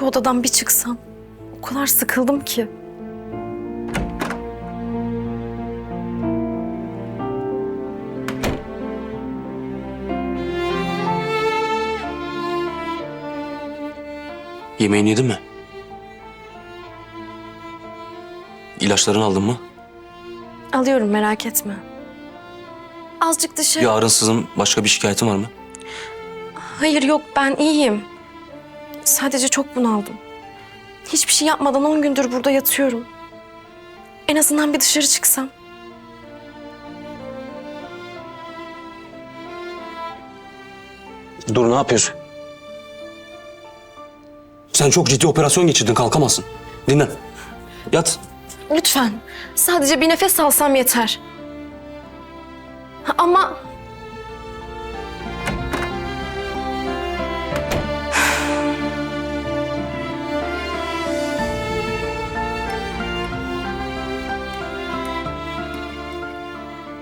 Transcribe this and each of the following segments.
Şu odadan bir çıksam. O kadar sıkıldım ki. Yemeğini yedin mi? İlaçlarını aldın mı? Alıyorum merak etme. Azıcık dışarı... Bir ağrınsızın başka bir şikayetin var mı? Hayır yok ben iyiyim. Sadece çok bunaldım. Hiçbir şey yapmadan on gündür burada yatıyorum. En azından bir dışarı çıksam. Dur ne yapıyorsun? Sen çok ciddi operasyon geçirdin kalkamazsın. Dinlen. Yat. Lütfen. Sadece bir nefes alsam yeter. Ha, Ama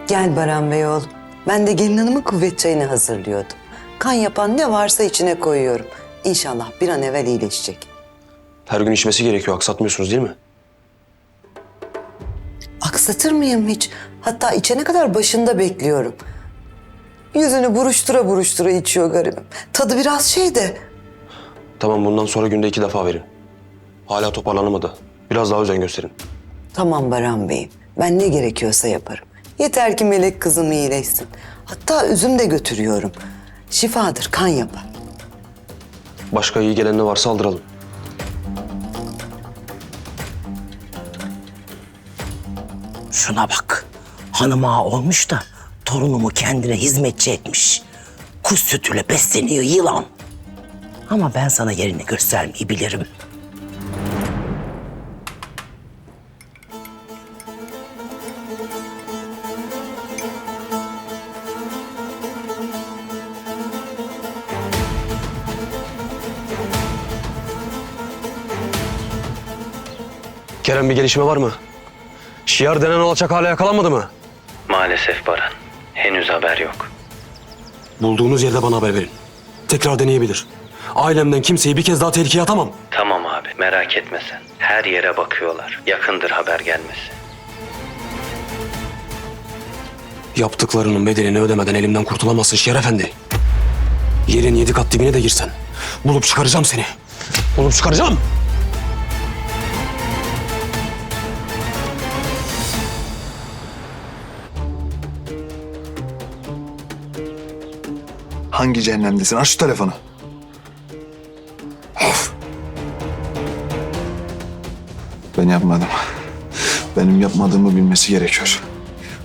Gel Baran Bey oğlum. Ben de gelin hanımın kuvvet çayını hazırlıyordum. Kan yapan ne varsa içine koyuyorum. İnşallah bir an evvel iyileşecek. Her gün içmesi gerekiyor. Aksatmıyorsunuz değil mi? Aksatır mıyım hiç? Hatta içene kadar başında bekliyorum. Yüzünü buruştura buruştura içiyor garibim. Tadı biraz şey de. Tamam bundan sonra günde iki defa verin. Hala toparlanamadı. Biraz daha özen gösterin. Tamam Baran Bey'im. Ben ne gerekiyorsa yaparım. Yeter ki melek kızım iyileşsin. Hatta üzüm de götürüyorum. Şifadır, kan yapar. Başka iyi gelen ne varsa aldıralım. Şuna bak. Hanım ağa olmuş da torunumu kendine hizmetçi etmiş. Kuş sütüyle besleniyor yılan. Ama ben sana yerini göstermeyi bilirim. Kerem bir gelişme var mı? Şiar denen alçak hala yakalanmadı mı? Maalesef Baran. Henüz haber yok. Bulduğunuz yerde bana haber verin. Tekrar deneyebilir. Ailemden kimseyi bir kez daha tehlikeye atamam. Tamam abi merak etme sen. Her yere bakıyorlar. Yakındır haber gelmesi. Yaptıklarının bedelini ödemeden elimden kurtulamazsın Şeref Efendi. Yerin yedi kat dibine de girsen. Bulup çıkaracağım seni. Bulup çıkaracağım. Hangi cehennemdesin? Aç şu telefonu. Of. Ben yapmadım. Benim yapmadığımı bilmesi gerekiyor.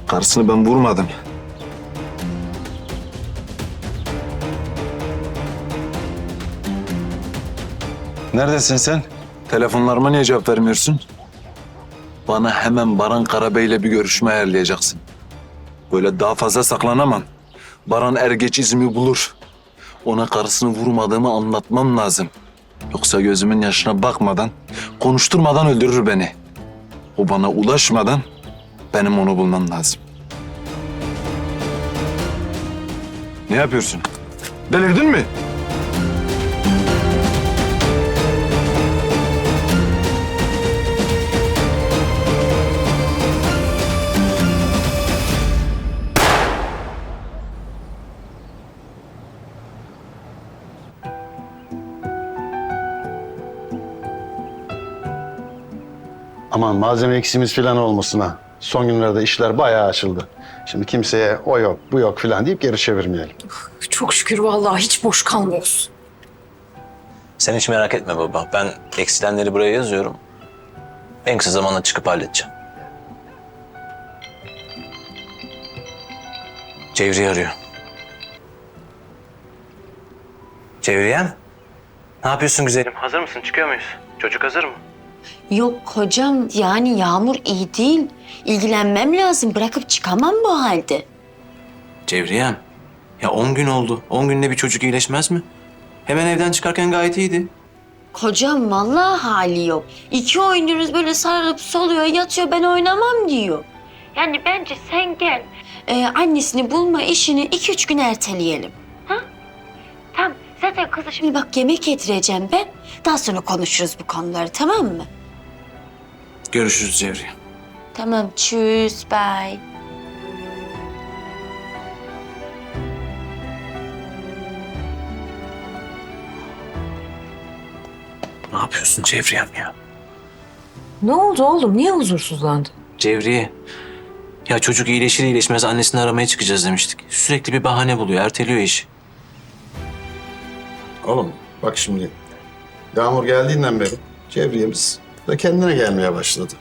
Karısını ben vurmadım. Neredesin sen? Telefonlarıma niye cevap vermiyorsun? Bana hemen Baran Karabey'le bir görüşme ayarlayacaksın. Böyle daha fazla saklanamam. Baran er geç izimi bulur. Ona karısını vurmadığımı anlatmam lazım. Yoksa gözümün yaşına bakmadan, konuşturmadan öldürür beni. O bana ulaşmadan benim onu bulmam lazım. Ne yapıyorsun? Delirdin mi? Aman malzeme eksiğimiz falan olmasın ha. Son günlerde işler bayağı açıldı. Şimdi kimseye o yok, bu yok falan deyip geri çevirmeyelim. çok şükür vallahi hiç boş kalmıyoruz. Sen hiç merak etme baba. Ben eksilenleri buraya yazıyorum. En kısa zamanda çıkıp halledeceğim. Cevriye arıyor. Cevriyem? Ne yapıyorsun güzelim? Hazır mısın? Çıkıyor muyuz? Çocuk hazır mı? Yok hocam yani Yağmur iyi değil. İlgilenmem lazım. Bırakıp çıkamam bu halde. Cevriyem. Ya 10 gün oldu. 10 günde bir çocuk iyileşmez mi? Hemen evden çıkarken gayet iyiydi. Kocam vallahi hali yok. İki oynuyoruz böyle sarılıp soluyor yatıyor ben oynamam diyor. Yani bence sen gel. Ee, annesini bulma işini iki üç gün erteleyelim. Şimdi bak yemek yedireceğim ben. Daha sonra konuşuruz bu konuları tamam mı? Görüşürüz Cevriye. Tamam tschüss bye. Ne yapıyorsun Cevriyem ya? Ne oldu oğlum? Niye huzursuzlandın? Cevriye. Ya çocuk iyileşir iyileşmez annesini aramaya çıkacağız demiştik. Sürekli bir bahane buluyor, erteliyor işi. Oğlum bak şimdi. Yağmur geldiğinden beri çevremiz de kendine gelmeye başladı.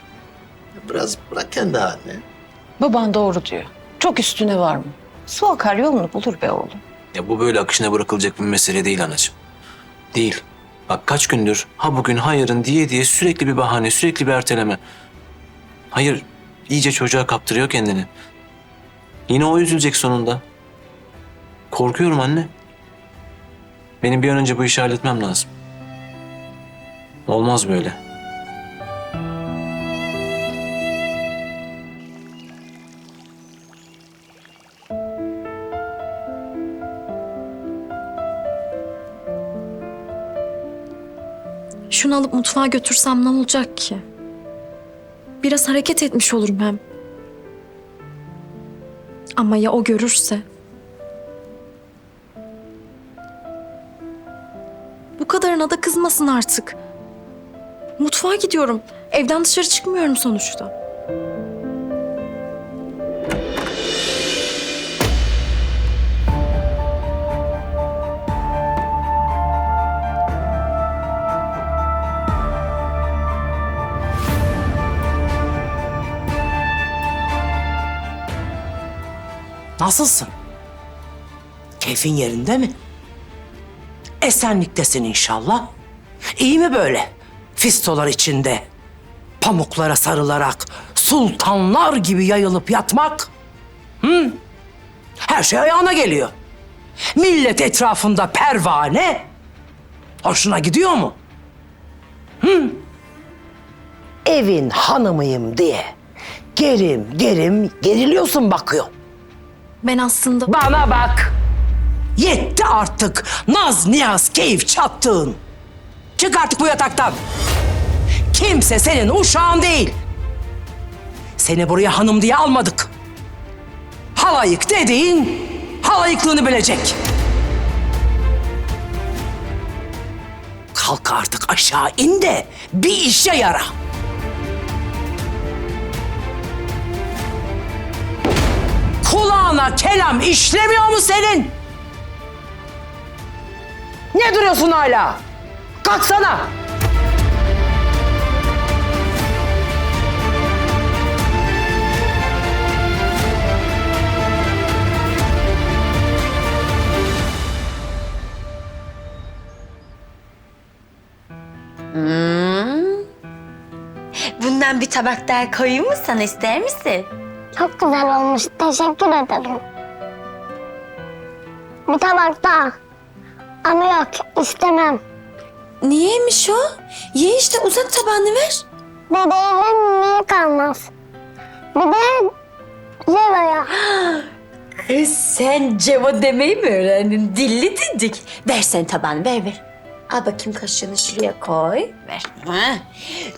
Biraz bırak kendi haline. Baban doğru diyor. Çok üstüne var mı? Su akar yolunu bulur be oğlum. Ya bu böyle akışına bırakılacak bir mesele değil anacığım. Değil. Bak kaç gündür ha bugün ha yarın diye diye sürekli bir bahane, sürekli bir erteleme. Hayır, iyice çocuğa kaptırıyor kendini. Yine o üzülecek sonunda. Korkuyorum anne. Benim bir an önce bu işi halletmem lazım. Olmaz böyle. Şunu alıp mutfağa götürsem ne olacak ki? Biraz hareket etmiş olurum hem. Ama ya o görürse? Kadarına da kızmasın artık. Mutfağa gidiyorum. Evden dışarı çıkmıyorum sonuçta. Nasılsın? Keyfin yerinde mi? Esenliktesin inşallah. İyi mi böyle? Fistolar içinde, pamuklara sarılarak, sultanlar gibi yayılıp yatmak? Hı? Her şey ayağına geliyor. Millet etrafında pervane. Hoşuna gidiyor mu? Hı? Evin hanımıyım diye gerim gerim geriliyorsun bakıyor. Ben aslında... Bana bak. Yetti artık. Naz, niyaz, keyif çattın. Çık artık bu yataktan. Kimse senin uşağın değil. Seni buraya hanım diye almadık. Halayık dediğin halayıklığını bilecek. Kalk artık aşağı in de bir işe yara. Kulağına kelam işlemiyor mu senin? Ne duruyorsun hala? Kalksana. Bundan bir tabak daha koyayım mı sana ister misin? Çok güzel olmuş. Teşekkür ederim. Bir tabak daha. Ama yok istemem. Niyeymiş o? Ye işte uzat tabağını ver. Dedeyle niye kalmaz? Bir de Leva'ya. Kız sen ceva demeyi mi öğrendin? Dilli dedik. Ver sen tabağını ver ver. Al bakayım kaşığını şuraya koy. Ver. Ha.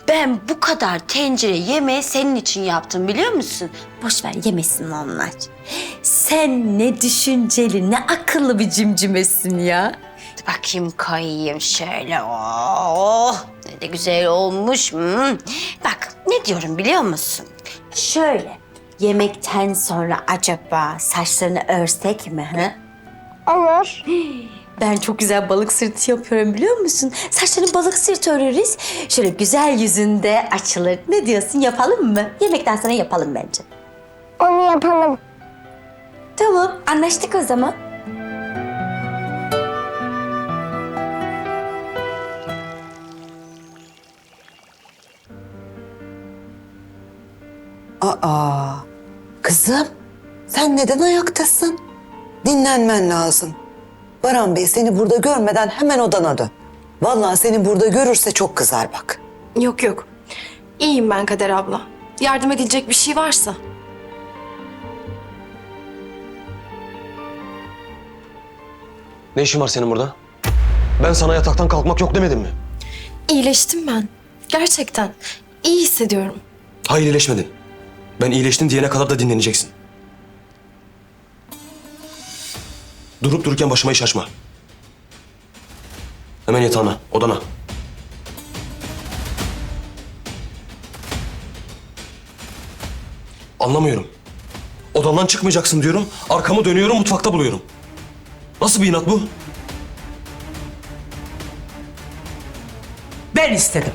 Ben bu kadar tencere yemeği senin için yaptım biliyor musun? Boş ver yemesin onlar. Sen ne düşünceli, ne akıllı bir cimcimesin ya. Dur bakayım koyayım şöyle. Oh, ne de güzel olmuş. Hmm. Bak ne diyorum biliyor musun? Şöyle yemekten sonra acaba saçlarını örsek mi? Ha? Olur. Ben çok güzel balık sırtı yapıyorum biliyor musun? Saçlarını balık sırtı öreriz. Şöyle güzel yüzünde açılır. Ne diyorsun yapalım mı? Yemekten sonra yapalım bence. Onu yapalım. Tamam anlaştık o zaman. Aa, kızım sen neden ayaktasın? Dinlenmen lazım. Baran Bey seni burada görmeden hemen odana dön. Vallahi seni burada görürse çok kızar bak. Yok yok. İyiyim ben Kader abla. Yardım edilecek bir şey varsa. Ne işin var senin burada? Ben sana yataktan kalkmak yok demedim mi? İyileştim ben. Gerçekten. İyi hissediyorum. Hayır iyileşmedin. Ben iyileştim diyene kadar da dinleneceksin. Durup dururken başıma iş açma. Hemen yatağına, odana. Anlamıyorum. Odandan çıkmayacaksın diyorum. Arkamı dönüyorum, mutfakta buluyorum. Nasıl bir inat bu? Ben istedim.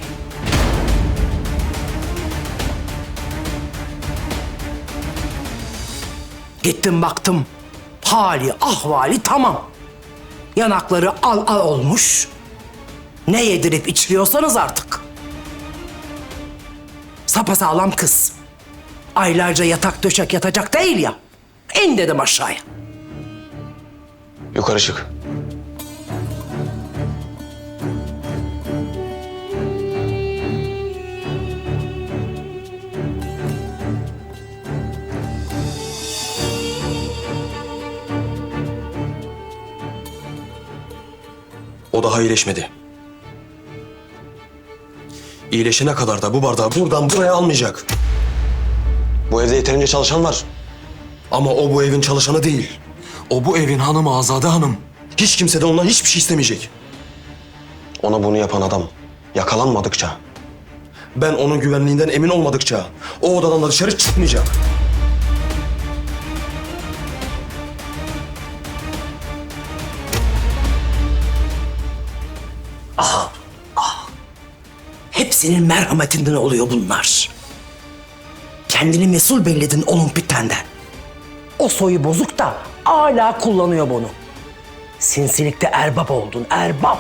Gittim baktım. Hali ahvali tamam. Yanakları al al olmuş. Ne yedirip içiriyorsanız artık. Sapasağlam kız. Aylarca yatak döşek yatacak değil ya. İn dedim aşağıya. Yukarı çık. Daha iyileşmedi. İyileşene kadar da bu bardağı buradan buraya almayacak. Bu evde yeterince çalışan var. Ama o bu evin çalışanı değil. O bu evin hanımı Azade Hanım. Hiç kimse de ondan hiçbir şey istemeyecek. Ona bunu yapan adam yakalanmadıkça, ben onun güvenliğinden emin olmadıkça o odadan da dışarı çıkmayacak. Hepsinin merhametinden oluyor bunlar. Kendini mesul belledin onun bitenden. O soyu bozuk da hala kullanıyor bunu. Sinsilikte erbap oldun, erbap.